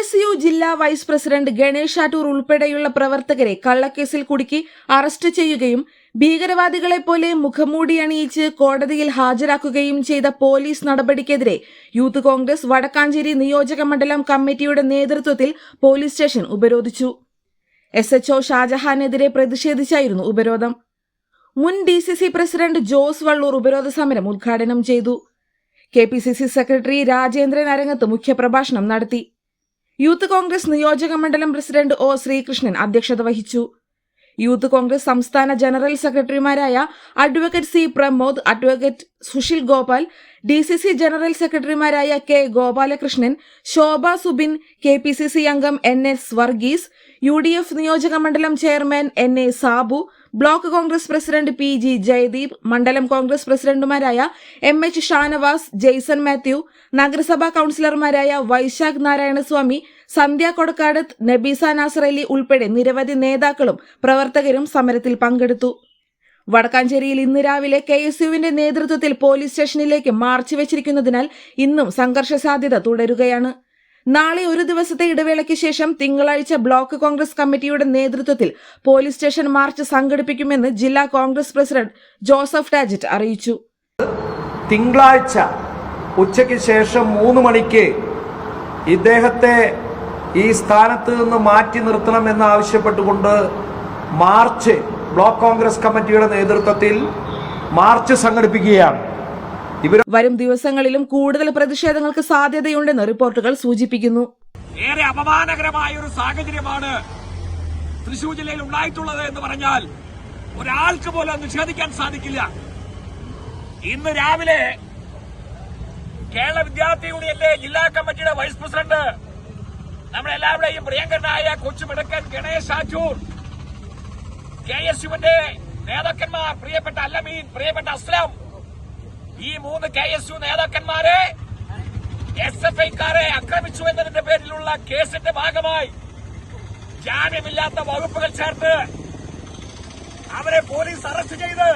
S U ജില്ലാ vice president Ganesh Attoor ഉൾപ്പെടെയുള്ള പ്രവർത്തകരെ കള്ളക്കേസിൽ കുടുക്കി അറസ്റ്റ് ചെയ്യുകയും ഭീകരവാദികളെ പോലെ മുഖംമൂടി അണിയിച്ച് കോടതിയിൽ ഹാജരാക്കുകയും ചെയ്ത പോലീസ് നടപടിക്കെതിരെ യൂത്ത് കോൺഗ്രസ് വടക്കാഞ്ചേരി നിയോജക മണ്ഡലം കമ്മിറ്റിയുടെ നേതൃത്വത്തിൽ പോലീസ് സ്റ്റേഷൻ ഉപരോധിച്ചു. എസ് എച്ച്ഒ ഷാജഹാനെതിരെ പ്രതിഷേധിച്ചായിരുന്നു ഉപരോധം. മുൻ D C C president Jose Valloor ഉപരോധ സമരം ഉദ്ഘാടനം ചെയ്തു. K P C C secretary Rajendran Arangath മുഖ്യപ്രഭാഷണം നടത്തി. യൂത്ത് കോൺഗ്രസ് നിയോജക മണ്ഡലം പ്രസിഡന്റ് ഒ ശ്രീകൃഷ്ണൻ അധ്യക്ഷത വഹിച്ചു. യൂത്ത് കോൺഗ്രസ് സംസ്ഥാന ജനറൽ സെക്രട്ടറിമാരായ advocate C Pramod advocate Susheel Gopal D C C general സെക്രട്ടറിമാരായ K Gopalakrishnan Shobha Subin K P C C അംഗം N S Varghese U D F നിയോജക മണ്ഡലം chairman N A Sabu block Congress president P G Jayadeep മണ്ഡലം കോൺഗ്രസ് പ്രസിഡന്റുമാരായ M H Shanavas Jaison Mathew നഗരസഭാ കൌൺസിലർമാരായ വൈശാഖ് നാരായണസ്വാമി സന്ധ്യ കൊടക്കാട് നബീസ നാസറലി ഉൾപ്പെടെ നിരവധി നേതാക്കളും പ്രവർത്തകരും സമരത്തിൽ പങ്കെടുത്തു. വടക്കാഞ്ചേരിയിൽ ഇന്ന് രാവിലെ കെ എസ് യുവിന്റെ നേതൃത്വത്തിൽ പോലീസ് സ്റ്റേഷനിലേക്ക് മാർച്ച് വെച്ചിരിക്കുന്നതിനാൽ ഇന്നും സംഘർഷ സാധ്യത തുടരുകയാണ്. നാളെ ഒരു ദിവസത്തെ ഇടവേളയ്ക്ക് ശേഷം തിങ്കളാഴ്ച ബ്ലോക്ക് കോൺഗ്രസ് കമ്മിറ്റിയുടെ നേതൃത്വത്തിൽ പോലീസ് സ്റ്റേഷൻ മാർച്ച് സംഘടിപ്പിക്കുമെന്ന് ജില്ലാ കോൺഗ്രസ് പ്രസിഡന്റ് ജോസഫ് ടാജറ്റ് അറിയിച്ചു. തിങ്കളാഴ്ച ഉച്ചയ്ക്ക് ശേഷം മൂന്ന് മണിക്ക് ഇദ്ദേഹത്തെ ഈ സ്ഥാനത്ത് നിന്ന് മാറ്റി നിർത്തണം എന്നാവശ്യപ്പെട്ടുകൊണ്ട് മാർച്ച് ബ്ലോക്ക് കോൺഗ്രസ് കമ്മിറ്റിയുടെ നേതൃത്വത്തിൽ മാർച്ച് സംഘടിപ്പിക്കുകയാണ്. ഇവർ വരും ദിവസങ്ങളിലും കൂടുതൽ പ്രതിഷേധങ്ങൾക്ക് സാധ്യതയുണ്ടെന്ന് റിപ്പോർട്ടുകൾ സൂചിപ്പിക്കുന്നു. ഏറെ അപമാനകരമായ ഒരു സാഹചര്യമാണ് തൃശൂർ ജില്ലയിൽ ഉണ്ടായിട്ടുള്ളത് എന്ന് പറഞ്ഞാൽ ഒരാൾക്ക് പോലും നിഷേധിക്കാൻ സാധിക്കില്ല. ഇന്ന് രാവിലെ കേരള വിദ്യാർത്ഥി യൂണിയന്റെ ജില്ലാ കമ്മിറ്റിയുടെ വൈസ് പ്രസിഡന്റ് നമ്മളെല്ലാവരുടെയും പ്രിയങ്കരനായ കൊച്ചുമിടക്കൻ ഗണേഷ് ആറ്റൂർ കെ എസ് യുവിന്റെ നേതാക്കന്മാർ പ്രിയപ്പെട്ട അല്ലമീൻ പ്രിയപ്പെട്ട അസ്ലം. ഈ മൂന്ന് കെ എസ് യു നേതാക്കന്മാരെ എസ് എഫ് ഐക്കാരെ ആക്രമിച്ചു എന്നതിന്റെ പേരിലുള്ള കേസിന്റെ ഭാഗമായി ജാമ്യമില്ലാത്ത വകുപ്പുകൾ ചേർത്ത് അവരെ പോലീസ് അറസ്റ്റ് ചെയ്ത്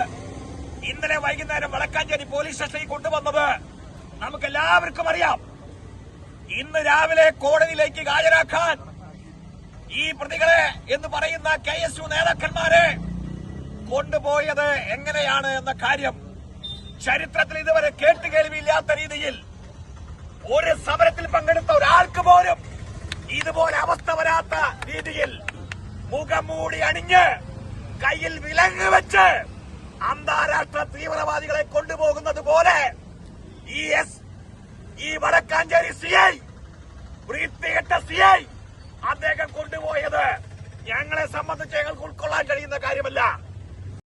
ഇന്നലെ വൈകുന്നേരം വളക്കാഞ്ചേരി പോലീസ് സ്റ്റേഷനിൽ കൊണ്ടുവന്നത് നമുക്ക് എല്ലാവർക്കും അറിയാം. ഇന്ന് രാവിലെ കോടതിയിലേക്ക് ഹാജരാക്കാൻ ഈ പ്രതികളെ എന്ന് പറയുന്ന കെ എസ് യു നേതാക്കന്മാരെ കൊണ്ടുപോയത് എങ്ങനെയാണ് എന്ന കാര്യം ചരിത്രത്തിൽ ഇതുവരെ കേട്ടുകേൾവിയില്ലാത്ത രീതിയിൽ ഒരു സമരത്തിൽ പങ്കെടുത്ത ഒരാൾക്ക് പോലും ഇതുപോലെ അവസ്ഥ വരാത്ത രീതിയിൽ മുഖം മൂടി അണിഞ്ഞ് കയ്യിൽ വിലങ്ങ് വെച്ച് അന്താരാഷ്ട്ര തീവ്രവാദികളെ കൊണ്ടുപോകുന്നത് പോലെ ഈ വടക്കാഞ്ചേരി സി ഐ വൃത്തികെട്ട സി ഐ അദ്ദേഹം കൊണ്ടുപോയത് ഞങ്ങളെ സംബന്ധിച്ച് ഞങ്ങൾക്ക് ഉൾക്കൊള്ളാൻ കഴിയുന്ന കാര്യമല്ല.